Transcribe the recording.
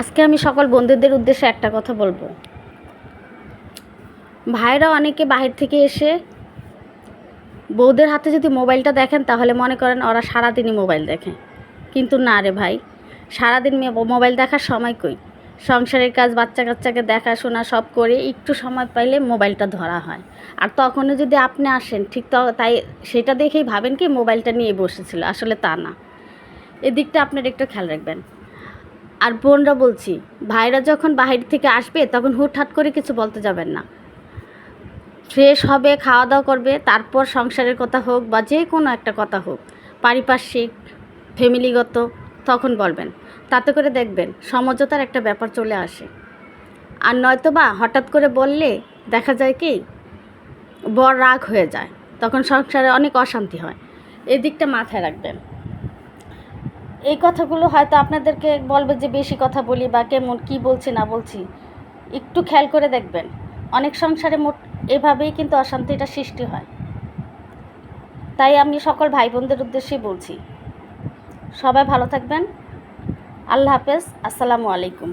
আজকে আমি সকল বন্ধুদের উদ্দেশ্যে একটা কথা বলব। ভাইরা অনেকে বাহির থেকে এসে বউদের হাতে যদি মোবাইলটা দেখেন, তাহলে মনে করেন ওরা সারাদিনই মোবাইল দেখে। কিন্তু না রে ভাই, সারাদিন মোবাইল দেখার সময় কই? সংসারের কাজ, বাচ্চা কাচ্চাকে দেখাশোনা সব করে একটু সময় পাইলে মোবাইলটা ধরা হয়। আর তখনও যদি আপনি আসেন, ঠিক তাই সেটা দেখেই ভাবেন কি, মোবাইলটা নিয়ে বসেছিল। আসলে তা না। এদিকটা আপনার একটু খেয়াল রাখবেন। আর বোনরা বলছি, ভাইরা যখন বাহির থেকে আসবে তখন হুটহাট করে কিছু বলতে যাবেন না। ফ্রেশ হবে খাওয়া দাওয়া করবে, তারপর সংসারের কথা হোক বা যে কোনো একটা কথা হোক, পারিপার্শ্বিক, ফ্যামিলিগত, তখন বলবেন। তাতে করে দেখবেন সমঝোতার একটা ব্যাপার চলে আসে। আর নয়তো বা হঠাৎ করে বললে দেখা যায় কি, বর রাগ হয়ে যায়, তখন সংসারে অনেক অশান্তি হয়। এদিকটা মাথায় রাখবেন। এই কথাগুলো হয়তো আপনাদেরকে বলবে যে বেশি কথা বলি বা কেমন, কি বলছি, না বলছি। একটু খেয়াল করে দেখবেন। অনেক সংসারে মোট এভাবেই কিন্তু অশান্তিটা সৃষ্টি হয়। তাই আমি সকল ভাই বোনদের উদ্দেশ্যেই বলছি, সবাই ভালো থাকবেন। আল্লাহ হাফেজ। আসসালামু আলাইকুম।